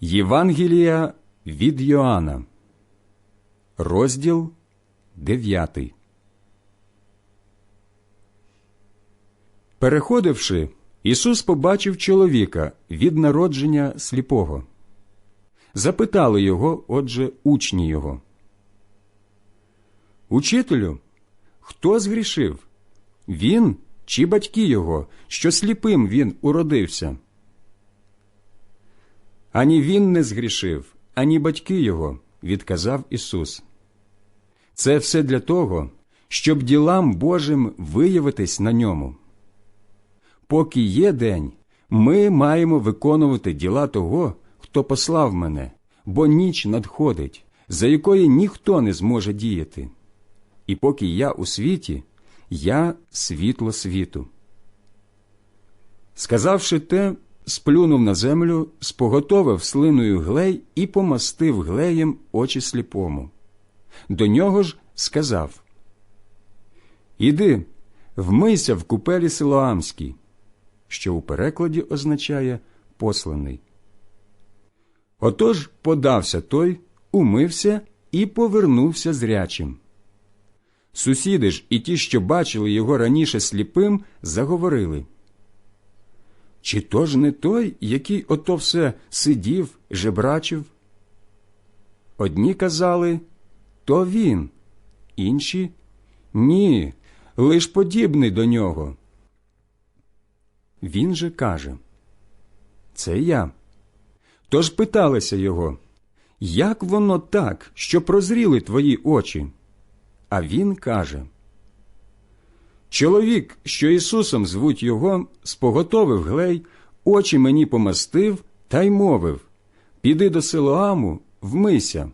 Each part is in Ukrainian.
Євангелія від Йоанна, розділ 9. Переходивши, Ісус побачив чоловіка від народження сліпого. Запитали його, отже, учні його. Учителю, хто згрішив? Він чи батьки його, що сліпим він уродився? Ані він не згрішив, ані батьки його, відказав Ісус. Це все для того, щоб ділам Божим виявитись на ньому. Поки є день, ми маємо виконувати діла того, хто послав мене, бо ніч надходить, за якої ніхто не зможе діяти. І поки я у світі, я світло світу. Сказавши те, сплюнув на землю, споготовив слиною глей і помастив глеєм очі сліпому. До нього ж сказав Іди, вмийся в купелі Силоамській, що у перекладі означає посланий. Отож подався той, умився і повернувся зрячим. Сусіди ж і ті, що бачили його раніше сліпим, заговорили. Чи то ж не той, який ото все сидів, жебрачив? Одні казали то він, інші ні, лиш подібний до нього. Він же каже Це я. Тож питалися його, як воно так, що прозріли твої очі? А він каже Чоловік, що Ісусом звуть його, споготовив глей, очі мені помастив та й мовив Піди до Силоаму, вмийся.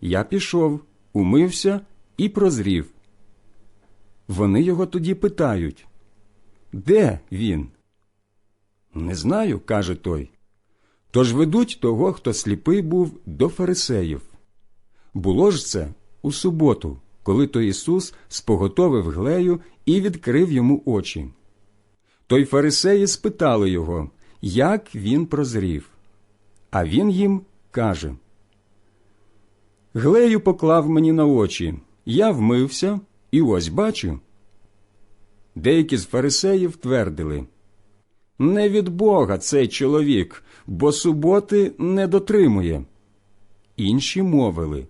Я пішов, умився і прозрів. Вони його тоді питають Де він? Не знаю, каже той. Тож ведуть того, хто сліпий був, до фарисеїв. Було ж це у суботу, коли то Ісус споготовив глею і відкрив йому очі. Той фарисеї спитали його, як він прозрів. А він їм каже Глею поклав мені на очі, я вмився і ось бачу. Деякі з фарисеїв твердили Не від Бога цей чоловік, бо суботи не дотримує. Інші мовили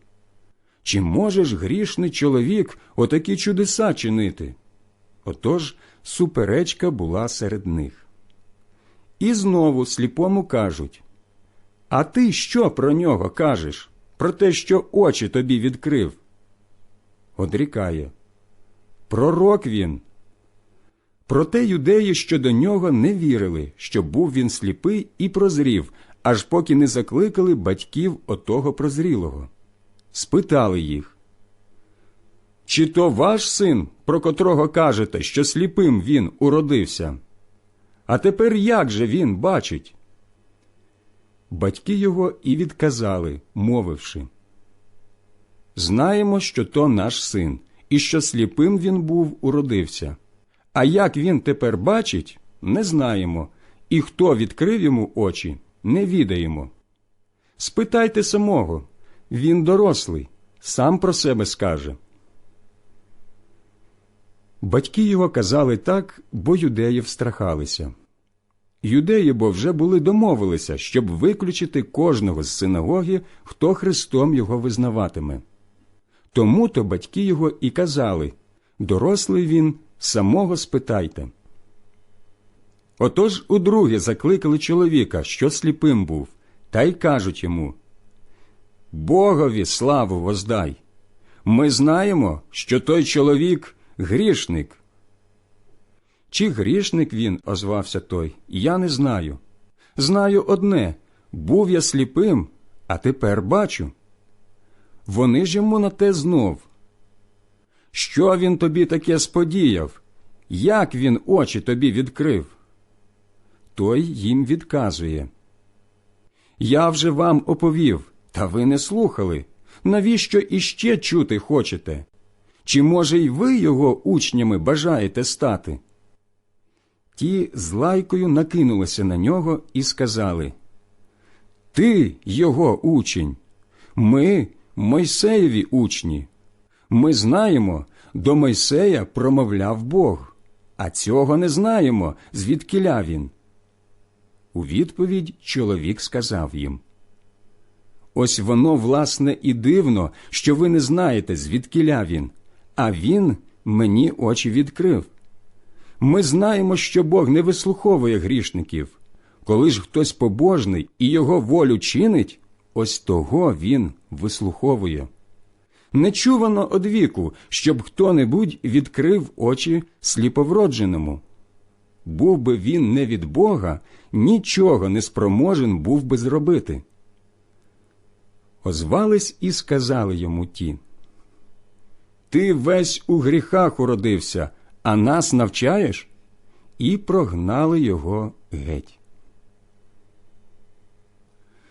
Чи можеш грішний чоловік отакі чудеса чинити? Отож суперечка була серед них. І знову сліпому кажуть А ти що про нього кажеш? Про те, що очі тобі відкрив? Одрікає Пророк він. Проте юдеї щодо нього не вірили, що був він сліпий і прозрів, аж поки не закликали батьків отого прозрілого. Спитали їх Чи то ваш син, про котрого кажете, що сліпим він уродився? А тепер як же він бачить? Батьки його і відказали, мовивши Знаємо, що то наш син, і що сліпим він був уродився. А як він тепер бачить, не знаємо, і хто відкрив йому очі, не відаємо. Спитайте самого він дорослий, сам про себе скаже. Батьки його казали так, бо юдеї встрахалися. Юдеї бо вже були домовилися, щоб виключити кожного з синагоги, хто Христом його визнаватиме. Тому то батьки його і казали дорослий він, самого спитайте. Отож удруге закликали чоловіка, що сліпим був, та й кажуть йому Богові славу воздай. Ми знаємо, що той чоловік грішник. Чи грішник він, озвався той, я не знаю. Знаю одне був я сліпим, а тепер бачу. Вони ж йому на те знов. Що він тобі таке сподіяв? Як він очі тобі відкрив? Той їм відказує. Я вже вам оповів, та ви не слухали. Навіщо іще чути хочете? Чи, може, й ви його учнями бажаєте стати? Ті з лайкою накинулися на нього і сказали Ти його учень, ми Мойсеєві учні. Ми знаємо, до Мойсея промовляв Бог, а цього не знаємо, звідкиля він. У відповідь чоловік сказав їм Ось воно, власне, і дивно, що ви не знаєте, звідкиля він, а він мені очі відкрив. Ми знаємо, що Бог не вислуховує грішників. Коли ж хтось побожний і його волю чинить, ось того він вислуховує. Не чувано одвіку, щоб хто-небудь відкрив очі сліповродженому. Був би він не від Бога, нічого не спроможен був би зробити. Озвались і сказали йому ті. Ти весь у гріхах уродився, а нас навчаєш? І прогнали його геть.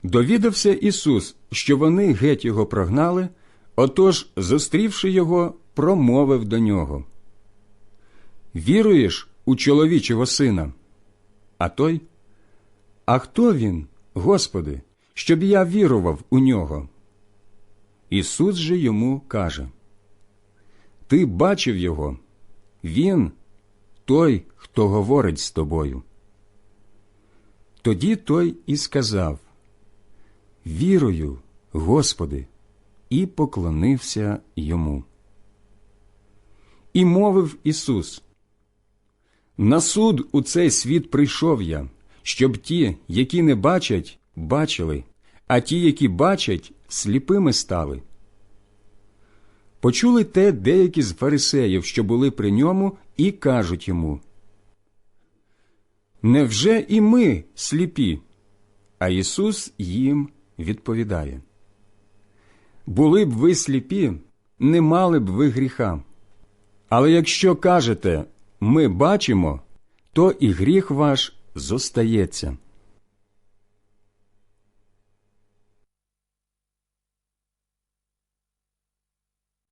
Довідався Ісус, що вони геть його прогнали, отож, зустрівши його, промовив до нього. Віруєш у чоловічого сина? А той? А хто він, Господи, щоб я вірував у нього? Ісус же йому каже Ти бачив його, він той, хто говорить з тобою. Тоді той і сказав Вірую, Господи, і поклонився йому. І мовив Ісус На суд у цей світ прийшов я, щоб ті, які не бачать, бачили, а ті, які бачать, сліпими стали. Почули те деякі з фарисеїв, що були при ньому, і кажуть йому Невже і ми сліпі? А Ісус їм відповідає Були б ви сліпі, не мали б ви гріха. Але якщо кажете ми бачимо, то і гріх ваш зостається.